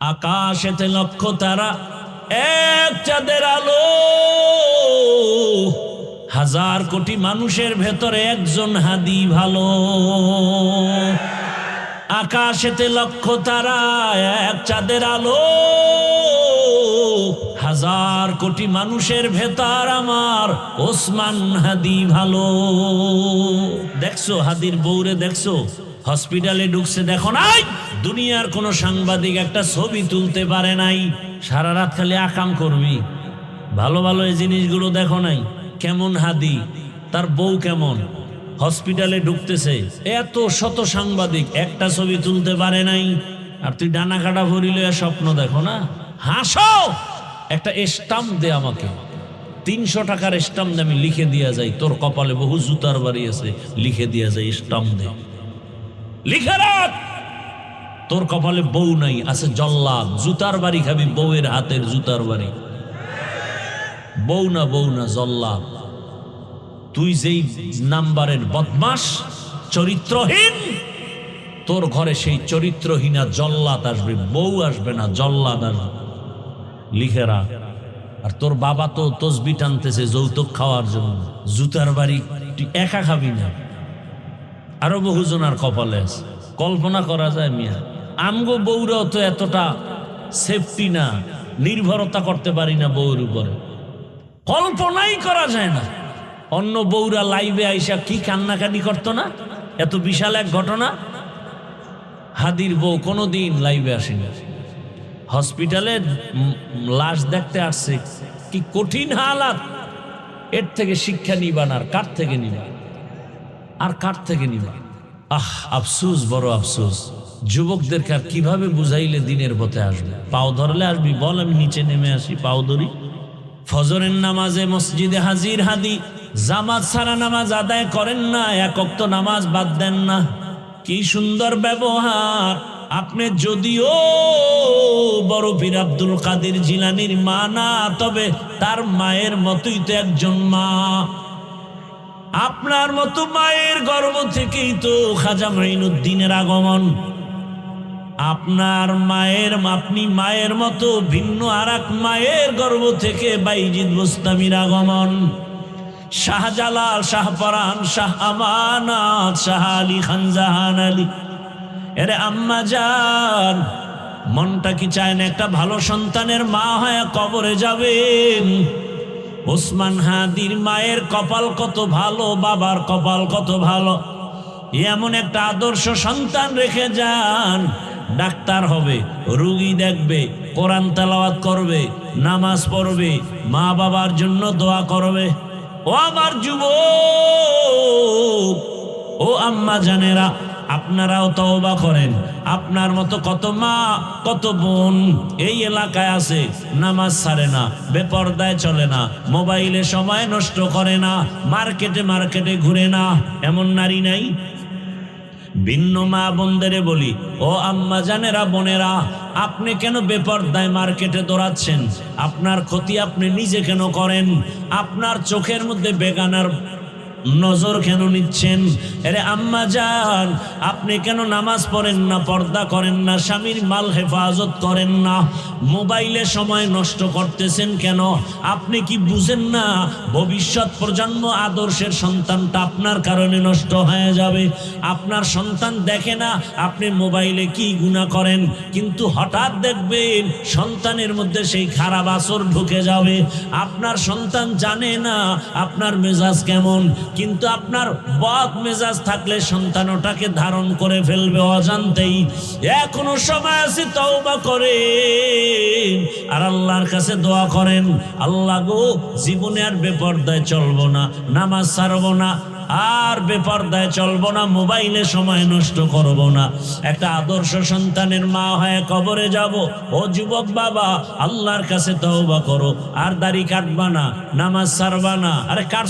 আকাশেতে লক্ষ তারা এক চাঁদের আলো। হাজার কোটি মানুষের ভেতরে একজন হাদি ভালো। আকাশেতে লক্ষ তারা এক চাঁদের আলো। হাজার কোটি মানুষের ভেতর আমার ওসমান হাদি ভালো। দেখছ হাদির বউরে দেখছ? হসপিটালে ঢুকছে, দেখো নাই? দুনিয়ার কোনো সাংবাদিক একটা ছবি তুলতে পারে নাই। সারা রাত খালি আকাম করবি। ভালো ভালো এই জিনিসগুলো দেখো নাই। কেমন হাদি? তার বউ কেমন? হসপিটালে ঢুকতেছে। এত শত সাংবাদিক একটা ছবি তুলতে পারে নাই। আর তুই ডানা কাটা ভরিলে স্বপ্ন দেখো না? হাসো! একটা স্টাম্প দে আমাকে। তিনশো টাকার স্টাম্প দে, আমি লিখে দিয়া যাই। তোর কপালে বহু জুতার বাড়ি আছে, লিখে দিয়া যাই স্টাম্প দে। লিখে রাখ! তোর কপালে বউ নাই, আছে জল্লাদ। জুতার বাড়ি খাবি, বউয়ের হাতের জুতার বাড়ি। বউ না বউ না জল্লাদ। তুই যেই নাম্বারের বদমাস, চরিত্রহীন, তোর ঘরে সেই চরিত্রহীনা জল্লাদ আসবে, বউ আসবে না, জল্লাদ আসবে। লিখে রাখ। আর তোর বাবা তো তসবি টানতেছে যৌতুক খাওয়ার জন্য। জুতার বাড়ি তুই একা খাবি না। আরও বহুজনার কপালে আছে। কল্পনা করা যায় মিয়া। আমগো বউরাও তো এতটা সেফটি না, নির্ভরতা করতে পারি না বউর উপরে। কল্পনাই করা যায় না। অন্য বউরা লাইভে আইসা কি কান্নাকাটি করতো না? এত বিশাল এক ঘটনা? হাদির বউ কোনোদিন লাইভে আসেনি। হসপিটালে লাশ দেখতে আসছে। কি কঠিন হালাত। এর থেকে শিক্ষা নিবান আর কার থেকে নিবান আর কার থেকে নিবা? আহ, আফসুস, বড় আফসুস। যুবকদেরকে আর কীভাবে বুঝাইলে দিনের পথে আসবে? পাও ধরলে আসবি, বল আমি নিচে নেমে আসি, পাও ধরি। ফজরের নামাজে মসজিদে হাজির হাদি, জামাত সারা নামাজ আদায় করেন না একক তো নামাজ বাদ দেন না। কি সুন্দর ব্যবহার। আপনি যদিও বড় পীর আব্দুল কাদের জিলানির মা না, তবে তার মায়ের মতোই তো একজন মা। আপনার মতো মায়ের গর্ভ থেকেই তো খাজা মাইনুদ্দিনের আগমন। আপনার মায়ের, আপনি মায়ের মতো ভিন্ন আর মায়ের গর্ভ থেকে বাইজিদ মুস্তামির আগমন। শাহজালাল, শাহপরান, শাহ আমানাত, শাহ আলী খান জাহান আলী। এরে আম্মা যান মনটা কি চায় না একটা ভালো সন্তানের মা হয়ে কবরে যাবেন? ওসমান হাদির মায়ের কপাল কত ভালো, বাবার কপাল কত ভালো। এমন একটা আদর্শ সন্তান রেখে যান ডাক্তার হবে, রুগী দেখবে, কোরআন তালাওয়াত করবে, নামাজ পড়বে, মা বাবার জন্য দোয়া করবে। ও আমার যুব ও আম্মা জানেরা, আপনারাও তওবা করেন। আপনার মতো কত মা, কত বোন এই এলাকায় আছে, নামাজ ছাড়ে না, বেপর্দায় চলে না, মোবাইলে সময় নষ্ট করে না, মার্কেটে মার্কেটে ঘুরে না, এমন নারী নাই? ভিন্ন মা বোনদেরে বলি, ও আম্মা জানেরা, বোনেরা, আপনি কেন বেপর্দায় মার্কেটে দৌড়াচ্ছেন? আপনার ক্ষতি আপনি নিজে কেন করেন? আপনার চোখের মধ্যে বেগানার নজর কেন নিচ্ছেন? আরে আম্মা যান আপনি কেন নামাজ পড়েন না, পর্দা করেন না, স্বামীর মাল হেফাজত করেন না? মোবাইলে সময় নষ্ট করতেছেন কেন? আপনি কি বুঝেন না, ভবিষ্যৎ প্রজন্ম আদর্শের সন্তানটা আপনার কারণে নষ্ট হয়ে যাবে। আপনার সন্তান দেখে না আপনি মোবাইলে কি গুণা করেন, কিন্তু হঠাৎ দেখবেন সন্তানের মধ্যে সেই খারাপ আসর ঢুকে যাবে। আপনার সন্তান জানে না আপনার মেজাজ কেমন। কিন্তু আপনার বদ মেজাজ থাকলে সন্তান ওটাকে ধারণ করে ফেলবে অজান্তেই। এখনও সময় আছে, তওবা করেন। আর আল্লাহর কাছে দোয়া করেন, আল্লাহ গো, জীবনে আর বেপর্দায় চলবো না, নামাজ ছাড়বো না, আর বেপর্দায় চলবো না, মোবাইলে সময় নষ্ট করব না। একটা আদর্শ সন্তানের মা হয়ে কবরে যাব, ও যুবক বাবা, আল্লাহর কাছে তওবা করো। আর দাড়ি কাটবা না, নামাজ ছাড়বা না। আরে কার